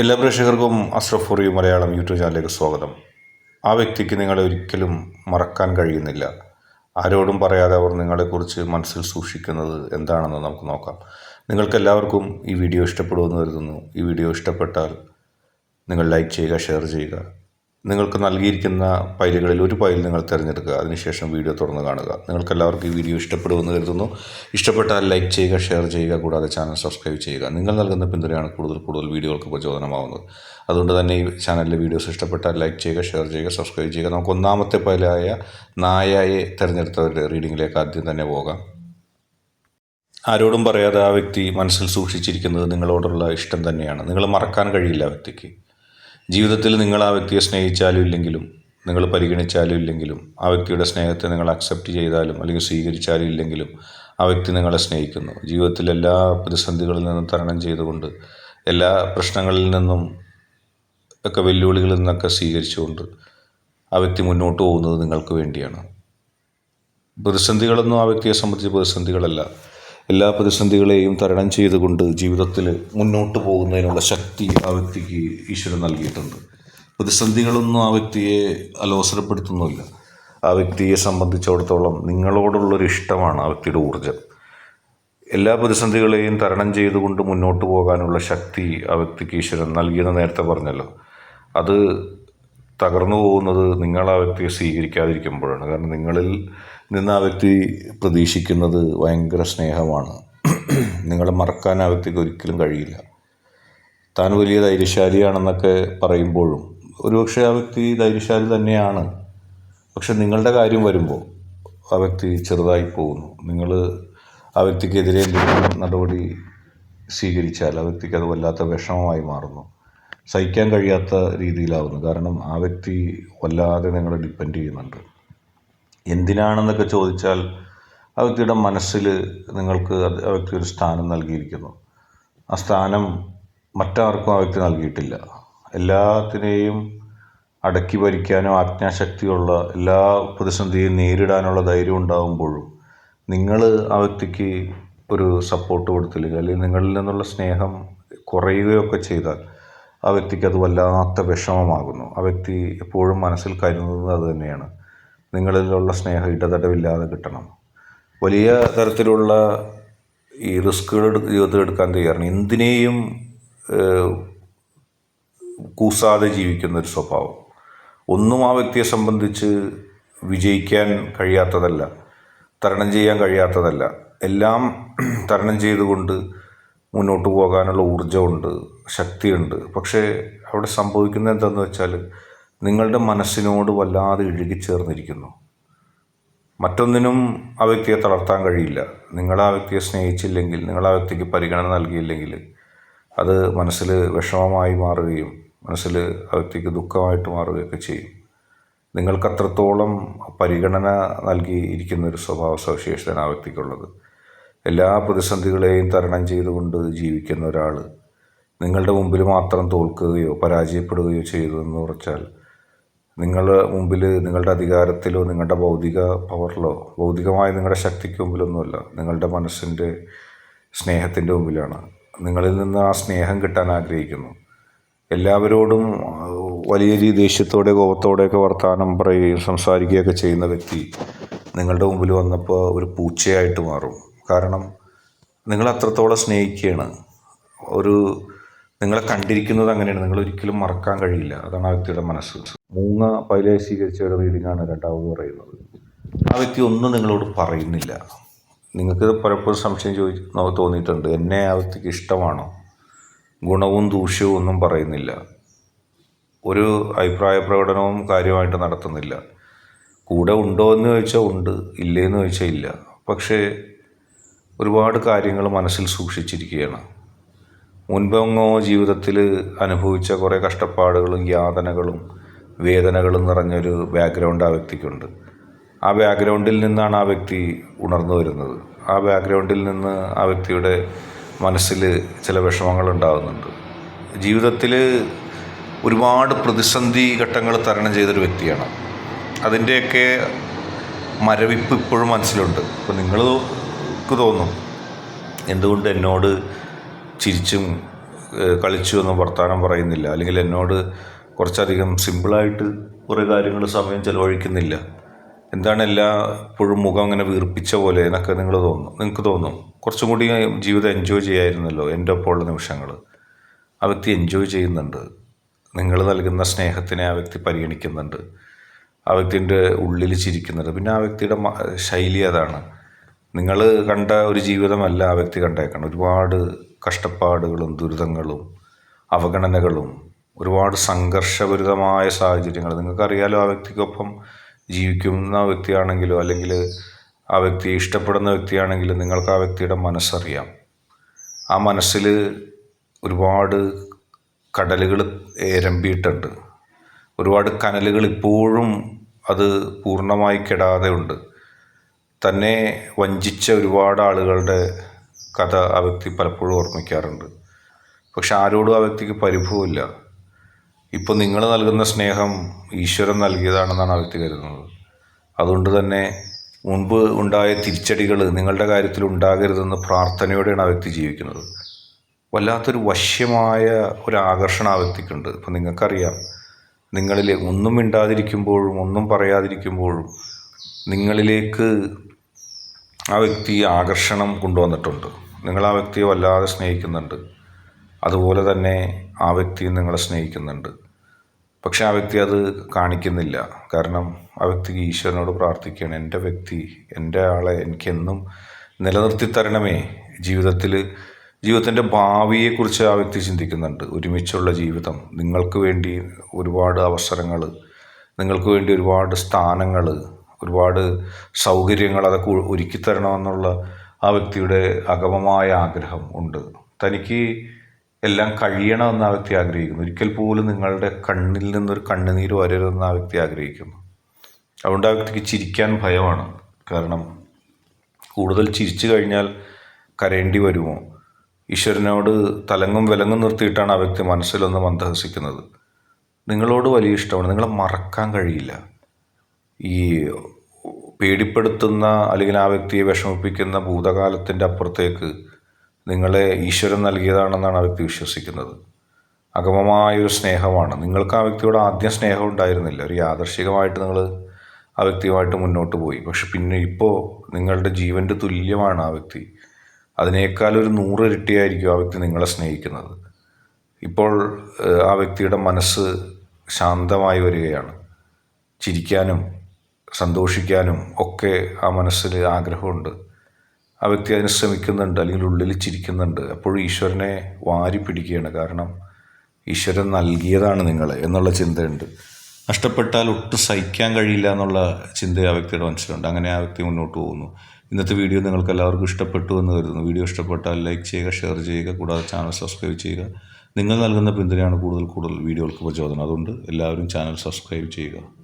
എല്ലാ പ്രേക്ഷകർക്കും അഷ്റഫ് ഫുറി മലയാളം യൂട്യൂബ് ചാനലിലേക്ക് സ്വാഗതം. ആ വ്യക്തിക്ക് നിങ്ങളെ ഒരിക്കലും മറക്കാൻ കഴിയുന്നില്ല. ആരോടും പറയാതെ അവർ നിങ്ങളെക്കുറിച്ച് മനസ്സിൽ സൂക്ഷിക്കുന്നത് എന്താണെന്ന് നമുക്ക് നോക്കാം. നിങ്ങൾക്ക് എല്ലാവർക്കും ഈ വീഡിയോ ഇഷ്ടപ്പെടുമെന്ന് കരുതുന്നു. ഈ വീഡിയോ ഇഷ്ടപ്പെട്ടാൽ നിങ്ങൾ ലൈക്ക് ചെയ്യുക ഷെയർ ചെയ്യുക. നിങ്ങൾക്ക് നൽകിയിരിക്കുന്ന ഫയലുകളിൽ ഒരു ഫയൽ നിങ്ങൾ തിരഞ്ഞെടുക്കുക. അതിനുശേഷം വീഡിയോ തുറന്ന് കാണുക. നിങ്ങൾക്കെല്ലാവർക്കും ഈ വീഡിയോ ഇഷ്ടപ്പെടുമെന്ന് കരുതുന്നു. ഇഷ്ടപ്പെട്ടാൽ ലൈക്ക് ചെയ്യുക ഷെയർ ചെയ്യുക കൂടാതെ ചാനൽ സബ്സ്ക്രൈബ് ചെയ്യുക. നിങ്ങൾ നൽകുന്ന പിന്തുണയാണ് കൂടുതൽ കൂടുതൽ വീഡിയോകൾക്ക് പ്രചോദനമാവുന്നത്. അതുകൊണ്ട് തന്നെ ഈ ചാനലിലെ വീഡിയോസ് ഇഷ്ടപ്പെട്ടാൽ ലൈക്ക് ചെയ്യുക ഷെയർ ചെയ്യുക സബ്സ്ക്രൈബ് ചെയ്യുക. നമുക്ക് ഒന്നാമത്തെ ഫയലായ നായയെ തിരഞ്ഞെടുത്തവരുടെ റീഡിങ്ങിലേക്ക് ആദ്യം തന്നെ പോകാം. ആരോടും പറയാതെ ആ വ്യക്തി മനസ്സിൽ സൂക്ഷിച്ചിരിക്കുന്നത് നിങ്ങളോടുള്ള ഇഷ്ടം തന്നെയാണ്. നിങ്ങൾ മറക്കാൻ കഴിയില്ല ആ വ്യക്തിക്ക്. ജീവിതത്തിൽ നിങ്ങൾ ആ വ്യക്തിയെ സ്നേഹിച്ചാലും ഇല്ലെങ്കിലും നിങ്ങൾ പരിഗണിച്ചാലും ഇല്ലെങ്കിലും ആ വ്യക്തിയുടെ സ്നേഹത്തെ നിങ്ങൾ അക്സെപ്റ്റ് ചെയ്താലും അല്ലെങ്കിൽ സ്വീകരിച്ചാലും ഇല്ലെങ്കിലും ആ വ്യക്തി നിങ്ങളെ സ്നേഹിക്കുന്നു. ജീവിതത്തിൽ എല്ലാ പ്രതിസന്ധികളിൽ നിന്നും തരണം ചെയ്തുകൊണ്ട് എല്ലാ പ്രശ്നങ്ങളിൽ നിന്നും ഒക്കെ വെല്ലുവിളികളിൽ നിന്നൊക്കെ സ്വീകരിച്ചുകൊണ്ട് ആ വ്യക്തി മുന്നോട്ട് പോകുന്നത് നിങ്ങൾക്ക് വേണ്ടിയാണ്. പ്രതിസന്ധികളൊന്നും ആ വ്യക്തിയെ സംബന്ധിച്ച് പ്രതിസന്ധികളല്ല. എല്ലാ പ്രതിസന്ധികളെയും തരണം ചെയ്തുകൊണ്ട് ജീവിതത്തിൽ മുന്നോട്ട് പോകുന്നതിനുള്ള ശക്തി ആ വ്യക്തിക്ക് ഈശ്വരൻ നൽകിയിട്ടുണ്ട്. പ്രതിസന്ധികളൊന്നും ആ വ്യക്തിയെ അലോസരപ്പെടുത്തുന്നില്ല ആ വ്യക്തിയെ സംബന്ധിച്ചിടത്തോളം നിങ്ങളോടുള്ളൊരു ഇഷ്ടമാണ് ആ വ്യക്തിയുടെ ഊർജം എല്ലാ പ്രതിസന്ധികളെയും തരണം ചെയ്തുകൊണ്ട് മുന്നോട്ട് പോകാനുള്ള ശക്തി ആ വ്യക്തിക്ക് ഈശ്വരൻ നൽകിയെന്ന് നേരത്തെ പറഞ്ഞല്ലോ. അത് തകർന്നു പോകുന്നത് നിങ്ങൾ ആ വ്യക്തിയെ സ്വീകരിക്കാതിരിക്കുമ്പോഴാണ്. കാരണം നിങ്ങളിൽ നിന്ന് ആ വ്യക്തി പ്രതീക്ഷിക്കുന്നത് ഭയങ്കര സ്നേഹമാണ്. നിങ്ങളെ മറക്കാൻ ആ വ്യക്തിക്ക് ഒരിക്കലും കഴിയില്ല. താൻ വലിയ ധൈര്യശാലിയാണെന്നൊക്കെ പറയുമ്പോഴും ഒരുപക്ഷെ ആ വ്യക്തി ധൈര്യശാലി തന്നെയാണ്. പക്ഷെ നിങ്ങളുടെ കാര്യം വരുമ്പോൾ ആ വ്യക്തി ചെറുതായി പോകുന്നു. നിങ്ങൾ ആ വ്യക്തിക്കെതിരെ എന്തെങ്കിലും നടപടി സ്വീകരിച്ചാൽ ആ വ്യക്തിക്ക് അത് വല്ലാത്ത വിഷമമായി മാറുന്നു. സഹിക്കാൻ കഴിയാത്ത രീതിയിലാവുന്നു. കാരണം ആ വ്യക്തി വല്ലാതെ നിങ്ങളെ ഡിപ്പെൻഡ് ചെയ്യുന്നുണ്ട്. എന്തിനാണെന്നൊക്കെ ചോദിച്ചാൽ ആ വ്യക്തിയുടെ മനസ്സിൽ നിങ്ങൾക്ക് ആ വ്യക്തി ഒരു സ്ഥാനം നൽകിയിരിക്കുന്നു. ആ സ്ഥാനം മറ്റാർക്കും ആ വ്യക്തി നൽകിയിട്ടില്ല. എല്ലാത്തിനെയും അടക്കി ഭരിക്കാനും ആജ്ഞാശക്തിയുള്ള എല്ലാ പ്രതിസന്ധിയും നേരിടാനുള്ള ധൈര്യം ഉണ്ടാകുമ്പോഴും നിങ്ങൾ ആ വ്യക്തിക്ക് ഒരു സപ്പോർട്ട് കൊടുത്തില്ലെങ്കിൽ അല്ലെങ്കിൽ നിങ്ങളിൽ നിന്നുള്ള സ്നേഹം കുറയുകയൊക്കെ ചെയ്താൽ ആ വ്യക്തിക്ക് അത് വല്ലാത്ത വിഷമമാകുന്നു. ആ വ്യക്തി എപ്പോഴും മനസ്സിൽ കരുതുന്നത് അത് തന്നെയാണ്. നിങ്ങളിലുള്ള സ്നേഹം ഇടതടവില്ലാതെ കിട്ടണം. വലിയ തരത്തിലുള്ള ഈ റിസ്കുകൾ ജീവിതത്തിൽ എടുക്കാൻ തയ്യാറാണ്. എന്തിനേയും കൂസാതെ ജീവിക്കുന്ന ഒരു സ്വഭാവം. ഒന്നും ആ വ്യക്തിയെ സംബന്ധിച്ച് വിജയിക്കാൻ കഴിയാത്തതല്ല തരണം ചെയ്യാൻ കഴിയാത്തതല്ല. എല്ലാം തരണം ചെയ്തുകൊണ്ട് മുന്നോട്ട് പോകാനുള്ള ഊർജമുണ്ട് ശക്തിയുണ്ട്. പക്ഷേ അവിടെ സംഭവിക്കുന്നത് എന്താണെന്ന് വെച്ചാൽ നിങ്ങളുടെ മനസ്സിനോട് വല്ലാതെ ഇഴുകിച്ചേർന്നിരിക്കുന്നു മറ്റൊന്നിനും ആ വ്യക്തിയെ തളർത്താൻ കഴിയില്ല. നിങ്ങൾ ആ വ്യക്തിയെ സ്നേഹിച്ചില്ലെങ്കിൽ നിങ്ങൾ ആ വ്യക്തിക്ക് പരിഗണന നൽകിയില്ലെങ്കിൽ അത് മനസ്സിൽ വിഷമമായി മാറുകയും മനസ്സിൽ ആ വ്യക്തിക്ക് ദുഃഖമായിട്ട് മാറുകയൊക്കെ ചെയ്യും. നിങ്ങൾക്ക് അത്രത്തോളം പരിഗണന നൽകിയിരിക്കുന്ന ഒരു സ്വഭാവ സവിശേഷതയാണ് ആ വ്യക്തിക്കുള്ളത്. എല്ലാ പ്രതിസന്ധികളെയും തരണം ചെയ്തുകൊണ്ട് ജീവിക്കുന്ന ഒരാൾ നിങ്ങളുടെ മുമ്പിൽ മാത്രം തോൽക്കുകയോ പരാജയപ്പെടുകയോ ചെയ്തു എന്ന് ഉറച്ചാൽ നിങ്ങൾ മുമ്പിൽ നിങ്ങളുടെ അധികാരത്തിലോ നിങ്ങളുടെ ഭൗതിക പവറിലോ ഭൗതികമായ നിങ്ങളുടെ ശക്തിക്ക് മുമ്പിലൊന്നുമല്ല നിങ്ങളുടെ മനസ്സിന്റെ സ്നേഹത്തിന്റെ മുമ്പിലാണ്. നിങ്ങളിൽ നിന്ന് ആ സ്നേഹം കിട്ടാൻ ആഗ്രഹിക്കുന്നു. എല്ലാവരോടും വലിയ രീതി ദേഷ്യത്തോടെ കോപത്തോടെയൊക്കെ വർത്തമാനം പറയുകയും സംസാരിക്കുകയൊക്കെ ചെയ്യുന്ന വ്യക്തി നിങ്ങളുടെ മുമ്പിൽ വന്നപ്പോൾ ഒരു പൂച്ചയായിട്ട് മാറും. കാരണം നിങ്ങൾ അത്രത്തോളം സ്നേഹിക്കുകയാണ്. ഒരു നിങ്ങളെ കണ്ടിരിക്കുന്നത് അങ്ങനെയാണ്. നിങ്ങൾ ഒരിക്കലും മറക്കാൻ കഴിയില്ല. അതാണ് ആ വ്യക്തിയുടെ മനസ്സ്. മൂങ്ങ പൈലായി സ്വീകരിച്ച ഒരു റീഡിങ്ങാണ് രണ്ടാമത് പറയുന്നത്. ആ വ്യക്തി ഒന്നും നിങ്ങളോട് പറയുന്നില്ല. നിങ്ങൾക്ക് പലപ്പോഴും സംശയം ചോദി തോന്നിയിട്ടുണ്ട്. എന്നെ ആ വ്യക്തിക്ക് ഇഷ്ടമാണോ? ഗുണവും ദൂഷ്യവും ഒന്നും പറയുന്നില്ല. ഒരു അഭിപ്രായ പ്രകടനവും കാര്യമായിട്ട് നടത്തുന്നില്ല. കൂടെ ഉണ്ടോ എന്ന് ചോദിച്ചാൽ ഉണ്ട്. ഇല്ലേ എന്ന് ചോദിച്ചാൽ ഇല്ല. പക്ഷേ ഒരുപാട് കാര്യങ്ങൾ മനസ്സിൽ സൂക്ഷിച്ചിരിക്കുകയാണ്. മുൻപെങ്ങോ ജീവിതത്തിൽ അനുഭവിച്ച കുറേ കഷ്ടപ്പാടുകളും യാതനകളും വേദനകളും നിറഞ്ഞൊരു ബാക്ക്ഗ്രൗണ്ട് ആ വ്യക്തിക്കുണ്ട്. ആ ബാക്ക്ഗ്രൗണ്ടിൽ നിന്നാണ് ആ വ്യക്തി ഉണർന്നു വരുന്നത്. ആ ബാക്ക്ഗ്രൗണ്ടിൽ നിന്ന് ആ വ്യക്തിയുടെ മനസ്സിൽ ചില വിഷമങ്ങൾ ഉണ്ടാകുന്നുണ്ട് ജീവിതത്തിൽ ഒരുപാട് പ്രതിസന്ധി ഘട്ടങ്ങൾ തരണം ചെയ്തൊരു വ്യക്തിയാണ്. അതിന്റെയൊക്കെ മരവിപ്പ് ഇപ്പോഴും മനസ്സിലുണ്ട്. അപ്പോൾ നിങ്ങൾക്ക് തോന്നും എന്തുകൊണ്ട് എന്നോട് ചിരിച്ചും കളിച്ചും എന്നും വർത്തമാനം പറയുന്നില്ല. അല്ലെങ്കിൽ എന്നോട് കുറച്ചധികം സിമ്പിളായിട്ട് കുറേ കാര്യങ്ങൾ സമയം ചിലവഴിക്കുന്നില്ല. എന്താണ് എല്ലാപ്പോഴും മുഖം അങ്ങനെ വീർപ്പിച്ച പോലെ എന്നൊക്കെ നിങ്ങൾ തോന്നും നിങ്ങൾക്ക് തോന്നും. കുറച്ചും കൂടി ജീവിതം എൻജോയ് ചെയ്യായിരുന്നല്ലോ എന്റെ ഒപ്പമുള്ള നിമിഷങ്ങൾ ആ വ്യക്തി എൻജോയ് ചെയ്യുന്നുണ്ട്. നിങ്ങൾ നൽകുന്ന സ്നേഹത്തിനെ ആ വ്യക്തി പരിഗണിക്കുന്നുണ്ട്. ആ വ്യക്തിന്റെ ഉള്ളിൽ ചിരിക്കുന്നുണ്ട്. പിന്നെ ആ വ്യക്തിയുടെ ശൈലി അതാണ്. നിങ്ങൾ കണ്ട ഒരു ജീവിതമല്ല ആ വ്യക്തി കണ്ടേക്കണം ഒരുപാട് കഷ്ടപ്പാടുകളും ദുരിതങ്ങളും അവഗണനകളും ഒരുപാട് സംഘർഷഭരിതമായ സാഹചര്യങ്ങൾ. നിങ്ങൾക്കറിയാലോ ആ വ്യക്തിക്കൊപ്പം ജീവിക്കുന്ന വ്യക്തിയാണെങ്കിലോ അല്ലെങ്കിൽ ആ വ്യക്തി ഇഷ്ടപ്പെടുന്ന വ്യക്തിയാണെങ്കിലും നിങ്ങൾക്ക് ആ വ്യക്തിയുടെ മനസ്സറിയാം. ആ മനസ്സിൽ ഒരുപാട് കടലുകൾ ഏരമ്പിയിട്ടുണ്ട്. ഒരുപാട് കനലുകൾ ഇപ്പോഴും അത് പൂർണമായി കെടാതെ ഉണ്ട് തന്നെ വഞ്ചിച്ച ഒരുപാട് ആളുകളുടെ കഥ ആ വ്യക്തി പലപ്പോഴും ഓർമ്മിക്കാറുണ്ട്. പക്ഷെ ആരോടും ആ വ്യക്തിക്ക് പരിഭവമില്ല. ഇപ്പോൾ നിങ്ങൾ നൽകുന്ന സ്നേഹം ഈശ്വരൻ നൽകിയതാണെന്നാണ് ആ വ്യക്തി കരുതുന്നത്. അതുകൊണ്ട് തന്നെ മുൻപ് ഉണ്ടായ തിരിച്ചടികൾ നിങ്ങളുടെ കാര്യത്തിൽ ഉണ്ടാകരുതെന്ന് പ്രാർത്ഥനയോടെയാണ് ആ വ്യക്തി ജീവിക്കുന്നത്. വല്ലാത്തൊരു വശ്യമായ ഒരു ആകർഷണം ആ വ്യക്തിക്കുണ്ട്. ഇപ്പം നിങ്ങൾക്കറിയാം നിങ്ങളിൽ ഒന്നും മിണ്ടാതിരിക്കുമ്പോഴും ഒന്നും പറയാതിരിക്കുമ്പോഴും നിങ്ങളിലേക്ക് ആ വ്യക്തി ആകർഷണം കൊണ്ടുവന്നിട്ടുണ്ട്. നിങ്ങൾ ആ വ്യക്തിയെ വല്ലാതെ സ്നേഹിക്കുന്നുണ്ട്. അതുപോലെ തന്നെ ആ വ്യക്തിയും നിങ്ങളെ സ്നേഹിക്കുന്നുണ്ട്. പക്ഷെ ആ വ്യക്തി അത് കാണിക്കുന്നില്ല. കാരണം ആ വ്യക്തിക്ക് ഈശ്വരനോട് പ്രാർത്ഥിക്കുകയാണ്. എന്റെ വ്യക്തി എന്റെ ആളെ എനിക്കെന്നും നിലനിർത്തി തരണമേ ജീവിതത്തിൽ ജീവിതത്തിന്റെ ഭാവിയെക്കുറിച്ച് ആ വ്യക്തി ചിന്തിക്കുന്നുണ്ട്. ഒരുമിച്ചുള്ള ജീവിതം. നിങ്ങൾക്ക് വേണ്ടി ഒരുപാട് അവസരങ്ങൾ നിങ്ങൾക്ക് വേണ്ടി ഒരുപാട് സ്ഥാനങ്ങൾ ഒരുപാട് സൗകര്യങ്ങൾ അതൊക്കെ ഒരുക്കിത്തരണമെന്നുള്ള ഒരുക്കി തരണമെന്നുള്ള ആ വ്യക്തിയുടെ അഗമമായ ആഗ്രഹം ഉണ്ട്. തനിക്ക് എല്ലാം കഴിയണമെന്ന് ആ വ്യക്തി ആഗ്രഹിക്കുന്നു. ഒരിക്കൽ പോലും നിങ്ങളുടെ കണ്ണിൽ നിന്നൊരു കണ്ണുനീര് വരരുതെന്ന് ആ വ്യക്തി ആഗ്രഹിക്കുന്നു. അതുകൊണ്ട് ആ വ്യക്തിക്ക് ചിരിക്കാൻ ഭയമാണ്. കാരണം കൂടുതൽ ചിരിച്ചു കഴിഞ്ഞാൽ കരയേണ്ടി വരുമോ? ഈശ്വരനോട് തലങ്ങും വിലങ്ങും നിർത്തിയിട്ടാണ് ആ വ്യക്തി മനസ്സിലൊന്ന് മന്ദഹസിക്കുന്നത്. നിങ്ങളോട് വലിയ ഇഷ്ടമാണ്. നിങ്ങളെ മറക്കാൻ കഴിയില്ല. ഈ പേടിപ്പെടുത്തുന്ന അല്ലെങ്കിൽ ആ വ്യക്തിയെ വിഷമിപ്പിക്കുന്ന ഭൂതകാലത്തിന്റെ അപ്പുറത്തേക്ക് നിങ്ങളെ ഈശ്വരൻ നൽകിയതാണെന്നാണ് ആ വ്യക്തി വിശ്വസിക്കുന്നത്. അഗമമായൊരു സ്നേഹമാണ്. നിങ്ങൾക്ക് ആ വ്യക്തിയോട് ആദ്യം സ്നേഹം ഉണ്ടായിരുന്നില്ല. ഒരു യാദർശികമായിട്ട് നിങ്ങൾ ആ വ്യക്തിയുമായിട്ട് മുന്നോട്ട് പോയി. പക്ഷെ പിന്നെ ഇപ്പോൾ നിങ്ങളുടെ ജീവന്റെ തുല്യമാണ് ആ വ്യക്തി. അതിനേക്കാൾ ഒരു നൂറ് ആ വ്യക്തി നിങ്ങളെ സ്നേഹിക്കുന്നത്. ഇപ്പോൾ ആ വ്യക്തിയുടെ മനസ്സ് ശാന്തമായി വരികയാണ്. ചിരിക്കാനും സന്തോഷിക്കാനും ഒക്കെ ആ മനസ്സിൽ ആഗ്രഹമുണ്ട്. ആ വ്യക്തി അതിന് ശ്രമിക്കുന്നുണ്ട് അല്ലെങ്കിൽ ഉള്ളിൽ ചിരിക്കുന്നുണ്ട്. അപ്പോഴും ഈശ്വരനെ വാരി പിടിക്കുകയാണ്. കാരണം ഈശ്വരൻ നൽകിയതാണ് നിങ്ങളെ എന്നുള്ള ചിന്തയുണ്ട്. നഷ്ടപ്പെട്ടാൽ ഒട്ടും സഹിക്കാൻ കഴിയില്ല എന്നുള്ള ചിന്ത ആ വ്യക്തിയുടെ മനസ്സിലുണ്ട്. അങ്ങനെ ആ വ്യക്തി മുന്നോട്ട് പോകുന്നു. ഇന്നത്തെ വീഡിയോ നിങ്ങൾക്ക് എല്ലാവർക്കും ഇഷ്ടപ്പെട്ടു എന്ന് കരുതുന്നു. വീഡിയോ ഇഷ്ടപ്പെട്ടാൽ ലൈക്ക് ചെയ്യുക ഷെയർ ചെയ്യുക കൂടാതെ ചാനൽ സബ്സ്ക്രൈബ് ചെയ്യുക. നിങ്ങൾ നൽകുന്ന പിന്തുണയാണ് കൂടുതൽ കൂടുതൽ വീഡിയോകൾക്ക് പ്രചോദനം. അതുകൊണ്ട് എല്ലാവരും ചാനൽ സബ്സ്ക്രൈബ് ചെയ്യുക.